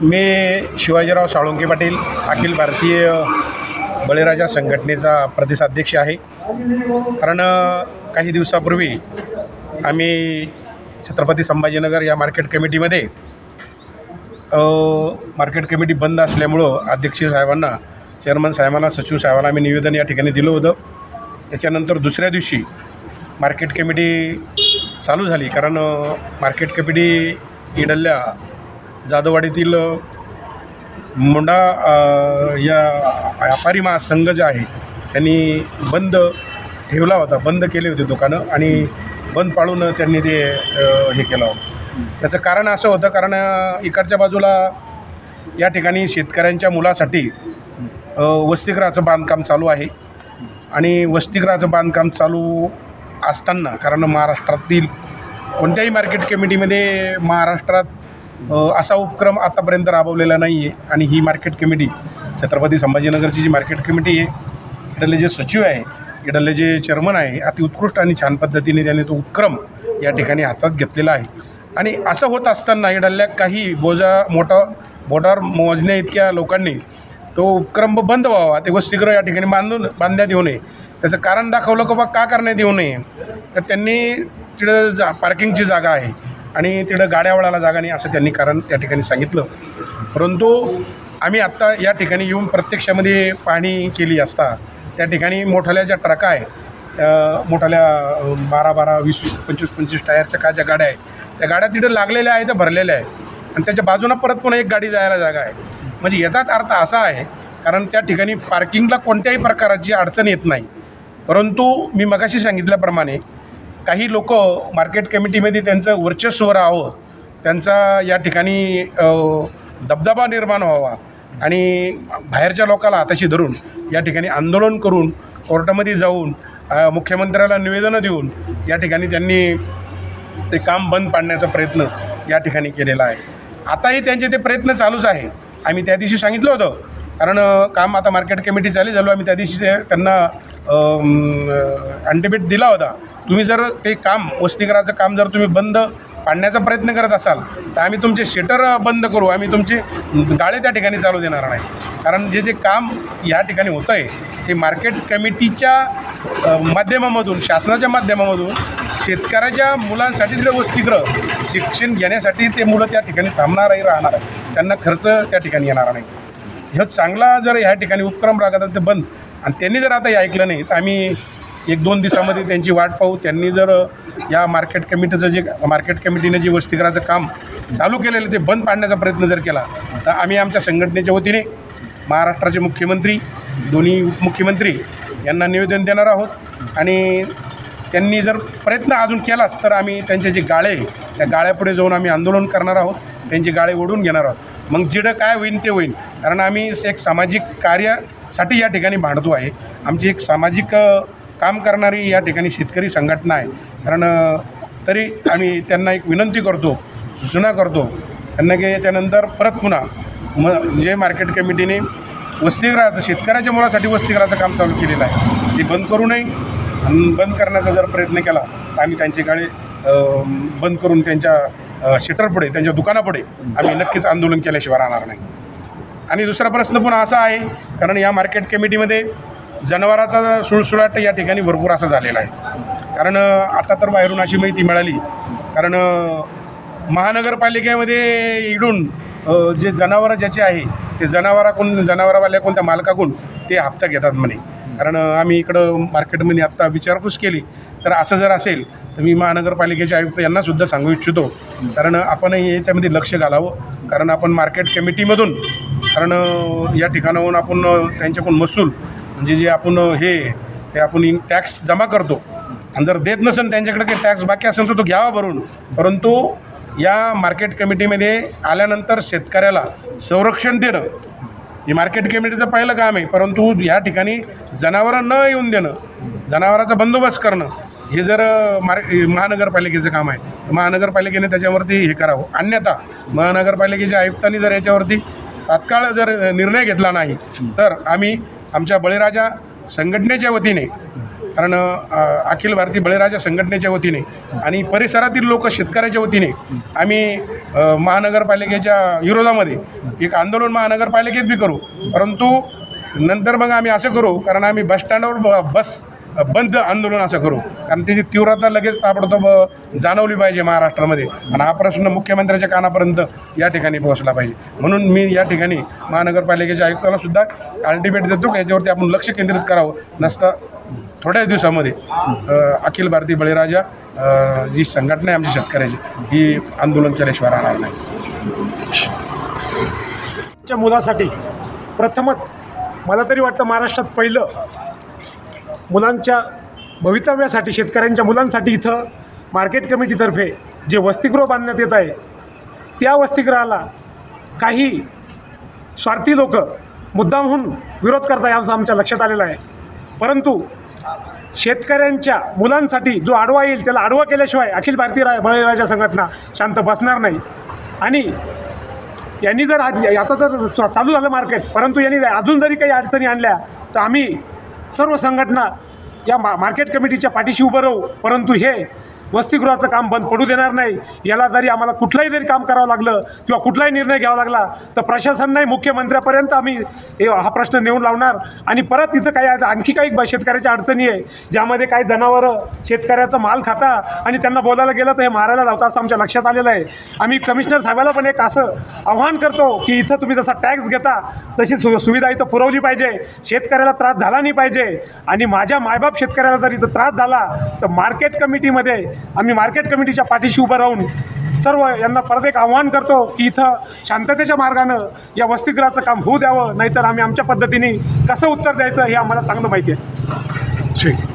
मी शिवाजीराव साळुंके पाटील अखिल भारतीय बळीराजा संघटनेचा प्रदेशाध्यक्ष आहे. कारण काही दिवसापूर्वी आम्ही छत्रपती संभाजीनगर या मार्केट कमिटीमध्ये मार्केट कमिटी बंद असल्यामुळं अध्यक्ष साहेबांना चेअरमन साहेबांना सचिव साहेबांना आम्ही निवेदन या ठिकाणी दिलं होतं. त्याच्यानंतर दुसऱ्या दिवशी मार्केट कमिटी चालू झाली. कारण मार्केट कमिटी इडल्या जाधववाडीतील मुंडा या व्यापारी महासंघ जे आहे त्यांनी बंद ठेवला होता. बंद केले होते दुकानं आणि बंद पाळून त्यांनी ते हे केलं होतं. त्याचं कारण असं होतं कारण इकडच्या बाजूला या ठिकाणी शेतकऱ्यांच्या मुलासाठी वसतिगृहाचं बांधकाम चालू आहे. आणि वसतिगृहाचं बांधकाम चालू असताना कारण महाराष्ट्रातील कोणत्याही मार्केट कमिटीमध्ये महाराष्ट्रात असा उपक्रम आतापर्यंत राबवलेला नाही आहे आणि ही मार्केट कमिटी छत्रपती संभाजीनगरची जी मार्केट कमिटी आहे इकडले जे सचिव आहे इकडले जे चेअरमन आहे अति उत्कृष्ट आणि छान पद्धतीने त्याने तो उपक्रम या ठिकाणी हातात घेतलेला आहे. आणि असं होत असताना इडल्ल्या काही बोजा मोठा बोटावर मोजण्या इतक्या लोकांनी तो उपक्रम बंद व्हावा ते वसतिगृह या ठिकाणी बांधून बांधण्यात येऊ नये. त्याचं कारण दाखवलं की बा का करण्यात येऊ नये? तर त्यांनी तिथं जा पार्किंगची जागा आहे. आणि तिथं गाड्या वळायला जागा नाही असं त्यांनी कारण त्या ठिकाणी सांगितलं. परंतु आम्ही आत्ता या ठिकाणी येऊन प्रत्यक्षामध्ये पाहणी केली असता त्या ठिकाणी मोठाल्या ज्या ट्रका आहे मोठाल्या बारा बारा वीस वीस पंचवीस पंचवीस टायरच्या का ज्या गाड्या आहेत त्या गाड्या तिथं लागलेल्या आहेत त्या भरलेल्या आहे आणि त्याच्या बाजूनं परत पुन्हा एक गाडी जायला जागा आहे. म्हणजे याचाच अर्थ असा आहे कारण त्या ठिकाणी पार्किंगला कोणत्याही प्रकारची अडचण येत नाही. परंतु मी मगाशी सांगितल्याप्रमाणे काही लोक मार्केट कमिटीमध्ये त्यांचं वर्चस्व राहावं त्यांचा या ठिकाणी दबदबा निर्माण व्हावा आणि बाहेरच्या लोकाला हाताशी धरून या ठिकाणी आंदोलन करून कोर्टामध्ये जाऊन मुख्यमंत्र्याला निवेदनं देऊन या ठिकाणी त्यांनी ते काम बंद पाडण्याचा प्रयत्न या ठिकाणी केलेला आहे. आताही त्यांचे ते प्रयत्न चालूच आहे. आम्ही त्या दिवशी सांगितलं होतं. कारण काम आता मार्केट कमिटी चालू झालो आम्ही त्या दिवशी ते त्यांना अँटिबिट दिला होता. तुम्ही जर ते काम वसतिगृहाचं काम जर तुम्ही बंद पाडण्याचा प्रयत्न करत असाल तर आम्ही तुमचे शटर बंद करू. आम्ही तुमचे गाळे त्या ठिकाणी चालू देणार नाही. कारण जे जे काम या ठिकाणी होतं आहे ते मार्केट कमिटीच्या माध्यमामधून शासनाच्या माध्यमामधून शेतकऱ्याच्या मुलांसाठी तिथे वसतिगृह शिक्षण घेण्यासाठी ते मुलं त्या ठिकाणी थांबणारही राहणार आहे त्यांना खर्च त्या ठिकाणी येणार नाही. ह्यो चांगला जर ह्या ठिकाणी उपक्रम राहतात ते बंद. आणि त्यांनी जर आता हे ऐकलं नाही तर आम्ही एक दोन दिवसामध्ये त्यांची वाट पाहू. त्यांनी जर या मार्केट कमिटीचं जे मार्केट कमिटीने जे वस्तीकराचं काम चालू केलेलं ते बंद पाडण्याचा प्रयत्न जर केला तर आम्ही आमच्या संघटनेच्या वतीने महाराष्ट्राचे मुख्यमंत्री दोन्ही उपमुख्यमंत्री यांना निवेदन देणार आहोत. आणि त्यांनी जर प्रयत्न अजून केलाच तर आम्ही त्यांचे जे गाळे त्या गाळ्यापुढे जाऊन आम्ही आंदोलन करणार आहोत. त्यांचे गाळे ओढून घेणार आहोत. मग जिडं काय होईल ते होईल कारण आम्ही एक सामाजिक कार्य साठी या ठिकाणी भांडतो आहे. आमची एक सामाजिक काम करणारी या ठिकाणी शेतकरी संघटना आहे. कारण तरी आम्ही त्यांना एक विनंती करतो सूचना करतो. त्यांना की याच्यानंतर परत पुन्हा म जे मार्केट कमिटीने वसतिगृहाचं शेतकऱ्याच्या मुलासाठी वसतिगृहाचं काम चालू केलेलं आहे. ते बंद करू नये. आणि बंद करण्याचा जर प्रयत्न केला तर आम्ही त्यांचे गाळे बंद करून त्यांच्या शटरपुढे त्यांच्या दुकानापुढे आम्ही नक्कीच आंदोलन केल्याशिवाय राहणार नाही. आणि दुसरा प्रश्न पण असा आहे कारण या मार्केट कमिटीमध्ये जनावराचा सुळसुळाट या ठिकाणी भरपूर असा झालेला आहे. कारण आता तर बाहेरून अशी माहिती मिळाली कारण महानगरपालिकेमध्ये इडून जे जनावरं ज्याचे आहे ते जनावराकडून जनावरवाल्या कोणत्या मालकाकडून ते हप्ता घेतात म्हणे. कारण आम्ही इकडं मार्केटमध्ये आत्ता विचारपूस केली तर असं जर असेल तर मी महानगरपालिकेचे आयुक्त यांनासुद्धा सांगू इच्छितो. कारण आपण याच्यामध्ये लक्ष घालावं कारण आपण मार्केट कमिटीमधून कारण या ठिकाणाहून आपण त्यांच्याकडून महसूल म्हणजे जे आपण हे ते आपण टॅक्स जमा करतो. आणि जर देत नसेल त्यांच्याकडे काही टॅक्स बाकी असेल तर तो घ्यावा भरून. परंतु या मार्केट कमिटीमध्ये आल्यानंतर शेतकऱ्याला संरक्षण देणं हे मार्केट कमिटीचं पहिलं काम आहे. परंतु या ठिकाणी जनावरं न येऊन देणं जनावराचा बंदोबस्त करणं हे जर मार महानगरपालिकेचं काम आहे. महानगरपालिकेने त्याच्यावरती हे करावं. अन्यथा महानगरपालिकेच्या आयुक्तांनी जर याच्यावरती तात्काळ जर निर्णय घेतला नाही तर आम्ही आमच्या बळीराजा संघटनेच्या वतीने कारण अखिल भारतीय बळीराजा संघटनेच्या वतीने आणि परिसरातील लोक शेतकऱ्याच्या वतीने आम्ही महानगरपालिकेच्या विरोधामध्ये एक आंदोलन महानगरपालिकेत बी करू. परंतु नंतर मग आम्ही असं करू कारण आम्ही बसस्टँडवर ब बस बंद आंदोलन असं करू. कारण त्याची तीव्रता लगेच ताबडतोब जाणवली पाहिजे महाराष्ट्रामध्ये. आणि हा प्रश्न मुख्यमंत्र्याच्या कानापर्यंत या ठिकाणी पोहोचला पाहिजे. म्हणून मी या ठिकाणी महानगरपालिकेच्या आयुक्ताला सुद्धा अल्टिमेट देतो की याच्यावरती आपण लक्ष केंद्रित करावं. नसता थोड्याच दिवसामध्ये अखिल भारतीय बळीराजा जी संघटना आहे आमची शेतकऱ्याची ही आंदोलन केल्याशिवाय राहणार नाही. मुलासाठी प्रथमच मला तरी वाटतं महाराष्ट्रात पहिलं मुलांच्या भवितव्यासाठी शेतकऱ्यांच्या मुलांसाठी इथं मार्केट कमिटीतर्फे जे वसतिगृह बांधण्यात येत आहे त्या वसतिगृहाला काही स्वार्थी लोक मुद्दामहून विरोध करता आहे असं आमच्या लक्षात आलेलं आहे. परंतु शेतकऱ्यांच्या मुलांसाठी जो आडवा येईल त्याला आडवा केल्याशिवाय अखिल भारतीय रा बळीराजा संघटना शांत बसणार नाही. आणि यांनी जर आज आता तर चालू झालं मार्केट परंतु यांनी अजून जरी काही अडचणी आणल्या तर आम्ही सर्व संघटना या मा मार्केट कमिटीच्या पाठीशी उभं राहू परंतु हे वसतिगृहाचं काम बंद पडू देणार नाही. याला जरी आम्हाला कुठलाही जरी काम करावं लागलं किंवा कुठलाही निर्णय घ्यावा लागला तर प्रशासन नाही मुख्यमंत्र्यापर्यंत आम्ही हा प्रश्न नेऊन लावणार. आणि परत तिथं काही आणखी काही शेतकऱ्याच्या अडचणी आहे ज्यामध्ये काही जनावरं शेतकऱ्याचा माल खाता आणि त्यांना बोलायला गेलं तर हे मारायला लावता असं आमच्या लक्षात आलेलं आहे. आम्ही कमिशनर साहेबाला पण एक असं आव्हान करतो की इथं तुम्ही जसा टॅक्स घेता तशी सु सुविधा इथं पुरवली पाहिजे. शेतकऱ्याला त्रास झाला नाही पाहिजे. आणि माझ्या मायबाप शेतकऱ्याला जर इथं त्रास झाला तर मार्केट कमिटीमध्ये आम्ही मार्केट कमिटीच्या पाठीशी उभं राहून सर्व यांना परत एक आव्हान करतो की इथं शांततेच्या मार्गानं या वसतिगृहाचं काम होऊ द्यावं नाहीतर आम्ही आमच्या पद्धतीने कसं उत्तर द्यायचं हे आम्हाला चांगलं माहिती आहे. ठीक.